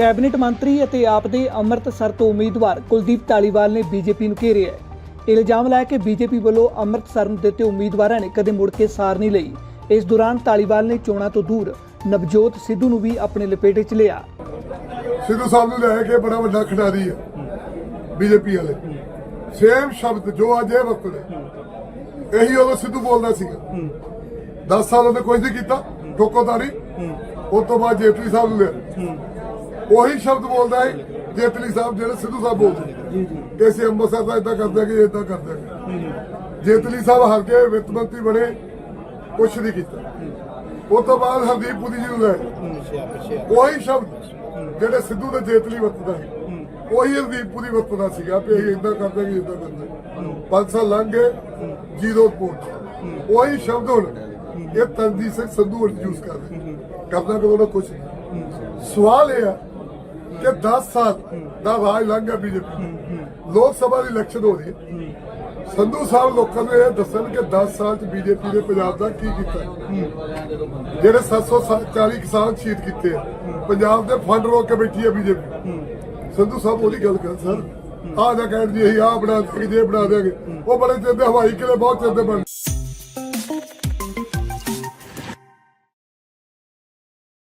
Cabinet ਮੰਤਰੀ ਅਤੇ ਆਪ ਦੇ ਅੰਮ੍ਰਿਤਸਰ ਤੋਂ ਉਮੀਦਵਾਰ ਕੁਲਦੀਪ ਢਾਲੀਵਾਲ ਨੇ ਬੀਜੇਪੀ ਨੂੰ ਘੇਰਿਆ ਹੈ। ਇਲਜ਼ਾਮ ਲਾਇਆ ਕਿ ਬੀਜੇਪੀ ਵੱਲੋਂ ਅੰਮ੍ਰਿਤਸਰ ਨੂੰ ਦਿੱਤੇ ਉਮੀਦਵਾਰਾਂ ਨੇ ਕਦੇ ਮੁੜ ਕੇ ਸਾਰ ਨਹੀਂ ਲਈ। ਇਸ ਦੌਰਾਨ ਢਾਲੀਵਾਲ ਨੇ ਚੋਣਾਂ ਤੋਂ ਦੂਰ ਨਵਜੋਤ ਸਿੱਧੂ ਨੂੰ ਵੀ ਆਪਣੇ ਲਪੇਟੇ 'ਚ ਲਿਆ। ਸਿੱਧੂ ਸਾਹਿਬ ਨੂੰ ਲੈ ਕੇ ਬੜਾ ਵੱਡਾ ਖਿਡਾਰੀ ਆ ਬੀਜੇਪੀ ਵਾਲੇ। ਸੇਮ ਸ਼ਬਦ ਜੋ ਅੱਜ ਇਹ ਵਰਤਦੇ ਇਹੀ ਉਦੋਂ ਸਿੱਧੂ ਬੋਲਦਾ ਸੀਗਾ। 10 ਸਾਲ ਉਹਨੇ ਕੁਝ ਨਹੀਂ ਕੀਤਾ ਠੋਕੋਦਾਰੀ ਉਸ ਤੋਂ ਬਾਅਦ ਜੇਤਲੀ ਸਾਹਿਬ ਨੂੰ ਲਿਆ। ਉਹੀ ਸ਼ਬਦ ਬੋਲਦਾ ਹੈ ਜੇਤਲੀ ਸਾਹਿਬ ਜਿਹੜੇ ਸਿੱਧੂ ਸਾਹਿਬ ਬੋਲਦੇ ਅਸੀਂ ਅੰਮ੍ਰਿਤਸਰ ਦਾ ਇਦਾਂ ਕਰਦੇ ਕਿ ਇਦਾਂ ਕਰਦੇ। ਜੇਤਲੀ ਸਾਹਿਬ ਹਰ ਕੇ ਵਿੱਤ ਮੰਤਰੀ ਬਣੇ ਕੁਛ ਨਹੀਂ ਕੀਤਾ। ਉਸ ਤੋਂ ਬਾਅਦ ਹਰਦੀਪ ਪੁਰੀ ਜੀ ਨੂੰ ਲੈ ਉਹੀ ਸ਼ਬਦ ਜਿਹੜੇ ਸਿੱਧੂ ਦੇ ਜੇਤਲੀ ਵਰਤਦਾ ਹੈ ਉਹੀ ਹਰਦੀਪ ਪੁਰੀ ਵਰਤਦਾ ਸੀਗਾ ਇਹ ਇਦਾਂ ਕਰਦੇ ਕਿ ਇਦਾਂ ਕਰਦੇ ਪੰਜ ਸਾਲ ਲੰਘ ਗਏ ਜ਼ੀਰੋ ਰਿਪੋਰਟ ਉਹੀ ਸ਼ਬਦ ਹੁਣ ਇਹ ਤਨਜੀਤ ਸਿੰਘ ਸੰਧੂ ਯੂਜ਼ ਕਰਦੇ ਕਰਨਾ ਕਿ ਉਹਨਾਂ ਕੁਝ ਨਹੀਂ। ਸਵਾਲ ਇਹ ਆ ਕਿ 10 ਸਾਲ ਦਾ ਰਾਜ ਲੰਘ ਗਿਆ ਬੀਜੇਪੀ ਲੋਕ ਸਭਾ ਦੀ ਇਲੈਕਸ਼ਨ ਹੋ ਰਹੀ ਹੈ। ਸੰਧੂ ਸਾਹਿਬ ਲੋਕਾਂ ਨੂੰ ਇਹ ਦੱਸਣ ਕਿ 10 ਸਾਲ ਚ ਬੀਜੇਪੀ ਨੇ ਪੰਜਾਬ ਦਾ ਕੀ ਕੀਤਾ ਜਿਹੜੇ 740 ਕਿਸਾਨ ਸ਼ਹੀਦ ਕੀਤੇ ਆ ਪੰਜਾਬ ਦੇ ਫੰਡ ਰੋਕ ਕੇ ਬੈਠੀ ਹੈ ਬੀਜੇਪੀ। ਸੰਧੂ ਸਾਹਿਬ ਉਹਦੀ ਗੱਲ ਕਰ ਸਰ ਆਹ ਨਾ ਕਹਿਣ ਜੀ ਅਸੀਂ ਆਹ ਬਣਾ ਦਿਆਂਗੇ ਜੇ ਬਣਾ ਦਿਆਂਗੇ। ਉਹ ਬੜੇ ਚਿਰ ਦੇ ਹਵਾਈ ਕਿਲੇ ਬਹੁਤ ਚਿਰ ਦੇ ਬਣ